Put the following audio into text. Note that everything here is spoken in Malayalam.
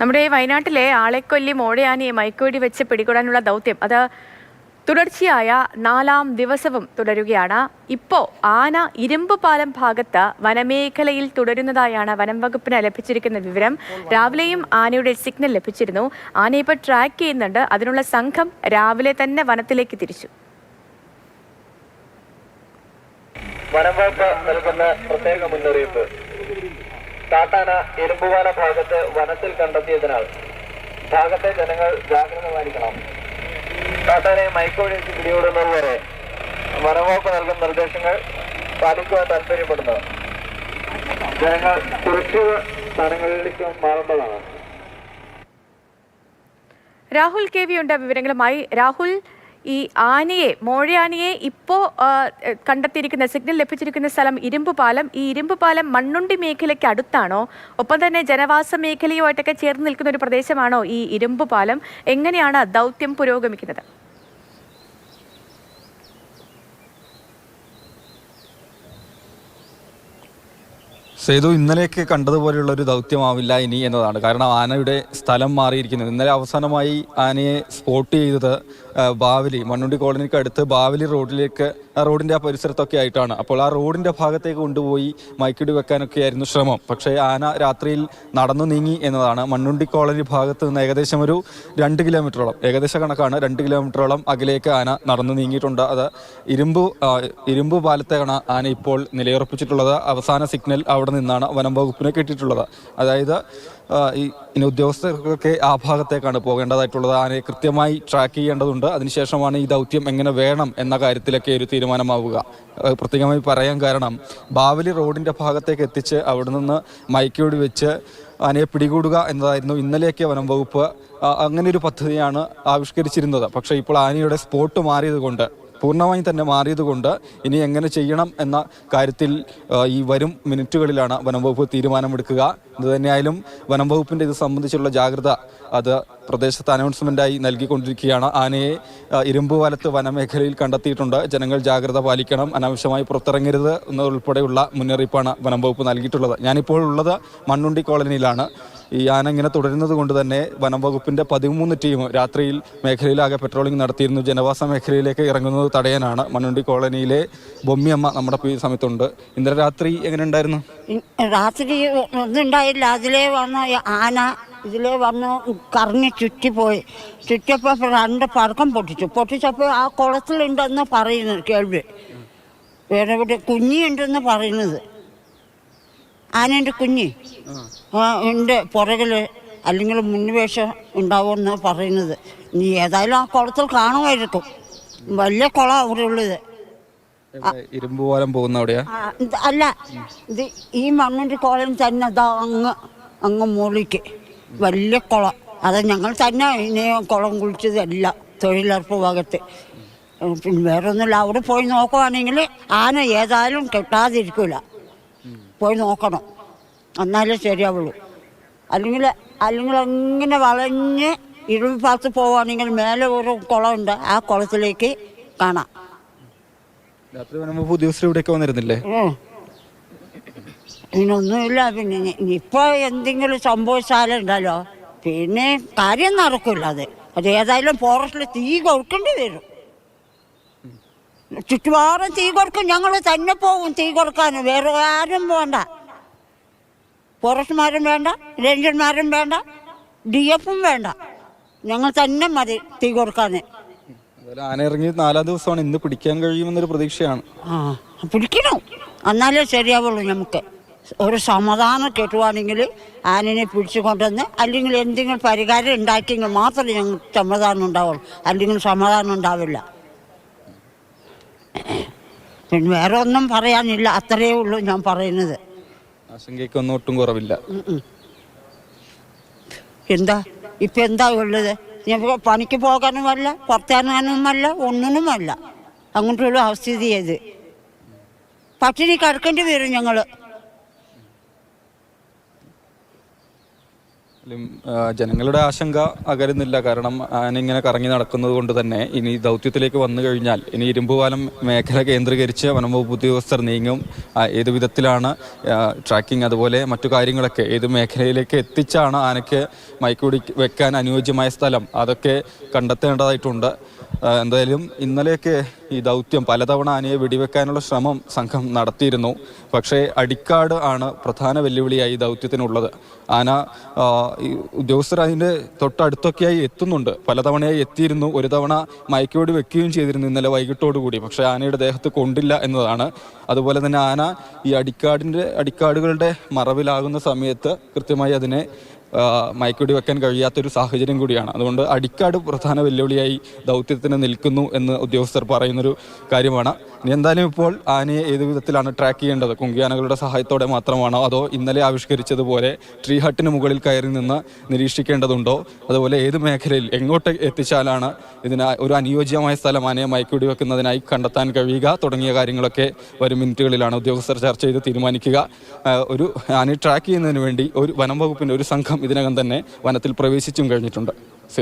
നമ്മുടെ വയനാട്ടിലെ ആളെക്കൊല്ലി മോഴയാനിയെ മയക്കുവെടി വെച്ച് പിടികൂടാനുള്ള ദൗത്യം അത് തുടർച്ചയായ നാലാം ദിവസവും തുടരുകയാണ്. ഇപ്പോൾ ആന ഇരുമ്പ് പാലം ഭാഗത്ത് വനമേഖലയിൽ തുടരുന്നതായാണ് വനം വകുപ്പിന് ലഭിച്ചിരിക്കുന്ന വിവരം. രാവിലെയും ആനയുടെ സിഗ്നൽ ലഭിച്ചിരുന്നു. ആന ട്രാക്ക് ചെയ്യുന്നുണ്ട്. അതിനുള്ള സംഘം രാവിലെ തന്നെ വനത്തിലേക്ക് തിരിച്ചു. വനം വകുപ്പ് നൽകുന്ന പ്രത്യേക മുന്നറിയിപ്പ്. കാട്ടാന ഇരുമ്പുവാല ഭാഗത്ത് വനത്തിൽ കണ്ടെത്തിയതിനാൽ ഭാഗത്തെ ജനങ്ങൾ ജാഗ്രത പാലിക്കണം കാട്ടാനയെ മൈക്കോഴിച്ച് പിടികൂടുന്നതുവരെ വനംവകുപ്പ് നൽകുന്ന നിർദ്ദേശങ്ങൾ പാലിക്കുവാൻ താല്പര്യപ്പെടുന്നു. ജനങ്ങൾ സുരക്ഷിത സ്ഥാനങ്ങളിലേക്ക് മാറേണ്ടതാണ്. രാഹുൽ കെ വി ഉണ്ട് വിവരങ്ങളുമായി. രാഹുൽ ഈ ആനയെ മോഴയാനയെ ഇപ്പോൾ കണ്ടെത്തിയിരിക്കുന്ന സിഗ്നൽ ലഭിച്ചിരിക്കുന്ന സ്ഥലം ഇരുമ്പ് പാലം ഈ ഇരുമ്പ് പാലം മണ്ണുണ്ടി മേഖലയ്ക്ക് അടുത്താണോ? ഒപ്പം തന്നെ ജനവാസ മേഖലയുമായിട്ടൊക്കെ ചേർന്ന് നിൽക്കുന്ന ഒരു പ്രദേശമാണോ ഈ ഇരുമ്പ് പാലം എങ്ങനെയാണ് ദൗത്യം പുരോഗമിക്കുന്നത്? സേതു ഇന്നലെയൊക്കെ കണ്ടതുപോലെയുള്ള ഒരു ദൗത്യമാവില്ല ഇനി എന്നതാണ്. കാരണം ആനയുടെ സ്ഥലം മാറിയിരിക്കുന്നത്. ഇന്നലെ അവസാനമായി ആനയെ സ്പോട്ട് ചെയ്തത് ബാവലി മണ്ണുണ്ടി കോളനിക്ക് അടുത്ത് ബാവലി റോഡിലേക്ക് ആ റോഡിന്റെ ആ പരിസരത്തൊക്കെ ആയിട്ടാണ്. അപ്പോൾ ആ റോഡിന്റെ ഭാഗത്തേക്ക് കൊണ്ടുപോയി മയക്കിടി വെക്കാനൊക്കെ ആയിരുന്നു ശ്രമം. പക്ഷേ ആന രാത്രിയിൽ നടന്നു നീങ്ങി എന്നതാണ് മണ്ണുണ്ടി കോളനി ഭാഗത്ത് നിന്ന് ഏകദേശം ഒരു രണ്ട് കിലോമീറ്ററോളം ഏകദേശ കണക്കാണ് രണ്ട് കിലോമീറ്ററോളം അകലേക്ക് ആന നടന്നു നീങ്ങിയിട്ടുണ്ട്. അത് ഇരുമ്പ് ഇരുമ്പ് പാലത്തെയാണ് ആന ഇപ്പോൾ നിലയുറപ്പിച്ചിട്ടുള്ളത്. അവസാന സിഗ്നൽ അവിടെ നിന്നാണ് വനം വകുപ്പിന് കിട്ടിയിട്ടുള്ളത്. അതായത് ഈ ഉദ്യോഗസ്ഥർക്കൊക്കെ ആ ഭാഗത്തേക്കാണ് പോകേണ്ടതായിട്ടുള്ളത്. ആനയെ കൃത്യമായി ട്രാക്ക് ചെയ്യേണ്ടതുണ്ട്. അതിനുശേഷമാണ് ഈ ദൗത്യം എങ്ങനെ വേണം എന്ന കാര്യത്തിലൊക്കെ ഒരു തീരുമാനമാവുക. പ്രത്യേകമായി പറയാൻ കാരണം ബാവലി റോഡിന്റെ ഭാഗത്തേക്ക് എത്തിച്ച് അവിടെ നിന്ന് മയക്കോടി വെച്ച് ആനയെ പിടികൂടുക എന്നതായിരുന്നു ഇന്നലെയൊക്കെ വനം വകുപ്പ് അങ്ങനെ ഒരു പദ്ധതിയാണ് ആവിഷ്കരിച്ചിരുന്നത്. പക്ഷേ ഇപ്പോൾ ആനയുടെ സ്പോട്ട് മാറിയതുകൊണ്ട് പൂർണമായും തന്നെ മാറിയതുകൊണ്ട് ഇനി എങ്ങനെ ചെയ്യണം എന്ന കാര്യത്തിൽ ഈ വരും മിനിറ്റുകളിലാണ് വനം വകുപ്പ് തീരുമാനമെടുക്കുക. ഇത് തന്നെയായാലും വനം വകുപ്പിന്റെ ഇത് സംബന്ധിച്ചുള്ള ജാഗ്രത അത് പ്രദേശത്ത് അനൗൺസ്മെന്റായി നൽകിക്കൊണ്ടിരിക്കുകയാണ്. ആനയെ ഇരുമ്പുവലത്ത് ഇരുമ്പ് വലത്ത് വനമേഖലയിൽ കണ്ടെത്തിയിട്ടുണ്ട്. ജനങ്ങൾ ജാഗ്രത പാലിക്കണം. അനാവശ്യമായി പുറത്തിറങ്ങരുത് എന്നതുൾപ്പെടെയുള്ള മുന്നറിയിപ്പാണ് വനം വകുപ്പ് നൽകിയിട്ടുള്ളത്. ഞാനിപ്പോൾ ഉള്ളത് മണ്ണുണ്ടി കോളനിയിലാണ്. ഈ ആന ഇങ്ങനെ തുടരുന്നത് കൊണ്ട് തന്നെ വനം വകുപ്പിന്റെ പതിമൂന്ന് ടീം രാത്രിയിൽ മേഖലയിലാകെ പെട്രോളിംഗ് നടത്തിയിരുന്നു. ജനവാസ മേഖലയിലേക്ക് ഇറങ്ങുന്നത് തടയാനാണ്. മണ്ണുണ്ടി കോളനിയിലെ ബൊമ്മിയമ്മ നമ്മുടെ സമയത്തുണ്ട്. ഇന്നലെ രാത്രി എങ്ങനെ ഉണ്ടായിരുന്നു? രാത്രി ഒന്നും ഉണ്ടായില്ല അതിലേ വന്ന ആന ഇതിലേ വന്ന് കറങ്ങി ചുറ്റിപ്പോയി. ചുറ്റിയപ്പോൾ രണ്ട് പടക്കം പൊട്ടിച്ചു. പൊട്ടിച്ചപ്പോൾ ആ കുളത്തിലുണ്ടെന്ന് പറയുന്നത് കേൾവി. വേറെ ഇവിടെ കുഞ്ഞിയുണ്ടെന്ന് പറയുന്നത്. ആനേന്റെ കുഞ്ഞി? ആ ഉണ്ട്. പുറകിൽ അല്ലെങ്കിൽ മുൻവേഷം ഉണ്ടാവുമെന്ന് പറയുന്നത്. നീ ഏതായാലും ആ കുളത്തിൽ കാണുമായിരിക്കും. വലിയ കുളം അവിടെ ഉള്ളത്? ഇരുമ്പ് പാലം പോകുന്ന അവിടെയാ? അല്ല. ഇത് ഈ മണ്ണിന്റെ കോളം തന്നെ അതാ അങ്ങ് അങ്ങ് മുകളിലേക്ക്. വലിയ കുളം. അത് ഞങ്ങൾ തന്നെ ഇനി കുളം കുളിച്ചതല്ല തൊഴിലുറപ്പ് ഭാഗത്ത് പിന്നെ വേറെ ഒന്നുമില്ല അവിടെ പോയി നോക്കുവാണെങ്കിൽ ആന ഏതായാലും കിട്ടാതിരിക്കൂല. പോയി നോക്കണം. എന്നാലേ ശരിയാവുള്ളൂ. അല്ലെങ്കിൽ അല്ലെങ്കിൽ അങ്ങനെ വളഞ്ഞ് ഇരുൾഭാഗത്ത് പോവുകയാണെങ്കിൽ മേലെ ഒരു കുളമുണ്ട് ആ കുളത്തിലേക്ക് കാണാം. രാത്രി ഇവിടെയൊക്കെ വന്നിരുന്നില്ലേ. ഇതിനൊന്നുമില്ല പിന്നെ ഇനിയിപ്പോ എന്തെങ്കിലും സംഭവിച്ചാലുണ്ടല്ലോ. പിന്നെ കാര്യം നടക്കില്ല അത്. അത് ഏതായാലും ഫോറസ്റ്റിൽ തീ കൊടുക്കേണ്ടി വരും. ചുറ്റുപാടും തീ കൊടുക്കും. ഞങ്ങൾ തന്നെ പോകും തീ കൊടുക്കാൻ. വേറെ ആരും വേണ്ട. ഫോറസ്റ്റ്മാരും വേണ്ട. രഞ്ജന്മാരും വേണ്ട. ഡി എഫും വേണ്ട. ഞങ്ങൾ തന്നെ മതി തീ കൊടുക്കാൻ. ആന ഇറങ്ങി നാലാം ദിവസമാണ്. ഇന്ന് പിടിക്കാൻ കഴിയുമെന്നൊരു പ്രതീക്ഷയാണ്. ആ പിടിക്കണം. എന്നാലേ ശരിയാവുള്ളൂ നമുക്ക്. ഒരു സമാധാനം കിട്ടുവാണെങ്കിൽ ആനിനെ പിടിച്ചു കൊണ്ടുവന്ന് അല്ലെങ്കിൽ എന്തെങ്കിലും പരിഹാരം ഉണ്ടാക്കിയെങ്കിൽ മാത്രമേ ഞങ്ങൾക്ക് സമാധാനം ഉണ്ടാവുള്ളൂ. അല്ലെങ്കിൽ സമാധാനം ഉണ്ടാവില്ല. പിന്നെ വേറെ ഒന്നും പറയാനില്ല. അത്രയേ ഉള്ളൂ ഞാൻ പറയുന്നത്. ആശങ്കയ്ക്കൊന്നും ഒട്ടും കുറവില്ല. എന്താ? ഇപ്പം എന്താ ഉള്ളത്? ഞാൻ പണിക്ക് പോകാനുമല്ല പുറത്തിറങ്ങാനുമല്ല ഒന്നിനുമല്ല. അങ്ങോട്ടുള്ള അവസ്ഥിതി ചെയ്ത് പട്ടിണി കിടക്കേണ്ടി വരും ഞങ്ങൾ ലും, ആ, ജനങ്ങളുടെ ആശങ്ക അകരുന്നില്ല കാരണം ആന ഇങ്ങനെ കറങ്ങി നടക്കുന്നത് കൊണ്ട് തന്നെ ഇനി ദൗത്യത്തിലേക്ക് വന്നു കഴിഞ്ഞാൽ ഇനി ഇരുമ്പുപാലം മേഖല കേന്ദ്രീകരിച്ച് വനംവകുപ്പ് ഉദ്യോഗസ്ഥർ നീങ്ങും. ഏത് വിധത്തിലാണ് ട്രാക്കിംഗ് അതുപോലെ മറ്റു കാര്യങ്ങളൊക്കെ ഏത് മേഖലയിലേക്ക് എത്തിച്ചാണ് ആനയ്ക്ക് മയക്കുടി വെക്കാൻ അനുയോജ്യമായ സ്ഥലം? അതൊക്കെ കണ്ടെത്തേണ്ടതായിട്ടുണ്ട്. എന്തായാലും ഇന്നലെയൊക്കെ ഈ ദൗത്യം പലതവണ ആനയെ വെടിവെക്കാനുള്ള ശ്രമം സംഘം നടത്തിയിരുന്നു. പക്ഷേ അടിക്കാട് ആണ് പ്രധാന വെല്ലുവിളിയായി ദൗത്യത്തിനുള്ളത്. ആന ഈ ഉദ്യോഗസ്ഥർ അതിന്റെ തൊട്ടടുത്തൊക്കെയായി എത്തുന്നുണ്ട്. പലതവണയായി എത്തിയിരുന്നു. ഒരു തവണ മയക്കോട് വെക്കുകയും ചെയ്തിരുന്നു ഇന്നലെ വൈകിട്ടോടുകൂടി. പക്ഷേ ആനയുടെ ദേഹത്ത് കൊണ്ടില്ല എന്നതാണ്. അതുപോലെ തന്നെ ആന ഈ അടിക്കാടിന്റെ അടിക്കാടുകളുടെ മറവിലാകുന്ന സമയത്ത് കൃത്യമായി അതിനെ ആ, മയക്കുവെടി വെക്കാൻ കഴിയാത്തൊരു സാഹചര്യം കൂടിയാണ്. അതുകൊണ്ട് അടിക്കാട് പ്രധാന വെല്ലുവിളിയായി ദൗത്യത്തിന് നിൽക്കുന്നു എന്ന് ഉദ്യോഗസ്ഥർ പറയുന്നൊരു കാര്യമാണ്. ഇനി എന്തായാലും ഇപ്പോൾ ആനയെ ഏത് വിധത്തിലാണ് ട്രാക്ക് ചെയ്യേണ്ടത്? കുങ്കിയാനകളുടെ സഹായത്തോടെ മാത്രമാണോ? അതോ ഇന്നലെ ആവിഷ്കരിച്ചതുപോലെ ട്രീ ഹട്ടിന് മുകളിൽ കയറി നിന്ന് നിരീക്ഷിക്കേണ്ടതുണ്ടോ? അതുപോലെ ഏത് മേഖലയിൽ എങ്ങോട്ട് എത്തിച്ചാലാണ് ഇതിന് ഒരു അനുയോജ്യമായ സ്ഥലം ആനയെ മയക്കുടി വെക്കുന്നതിനായി കണ്ടെത്താൻ കഴിയുക തുടങ്ങിയ കാര്യങ്ങളൊക്കെ വരും മിനിറ്റുകളിലാണ് ഉദ്യോഗസ്ഥർ ചർച്ച ചെയ്ത് തീരുമാനിക്കുക. ഒരു ആനയെ ട്രാക്ക് ചെയ്യുന്നതിന് വേണ്ടി ഒരു വനം വകുപ്പിന്റെ ഒരു സംഘം ഇതിനകം തന്നെ വനത്തിൽ പ്രവേശിച്ചും കഴിഞ്ഞിട്ടുണ്ട്.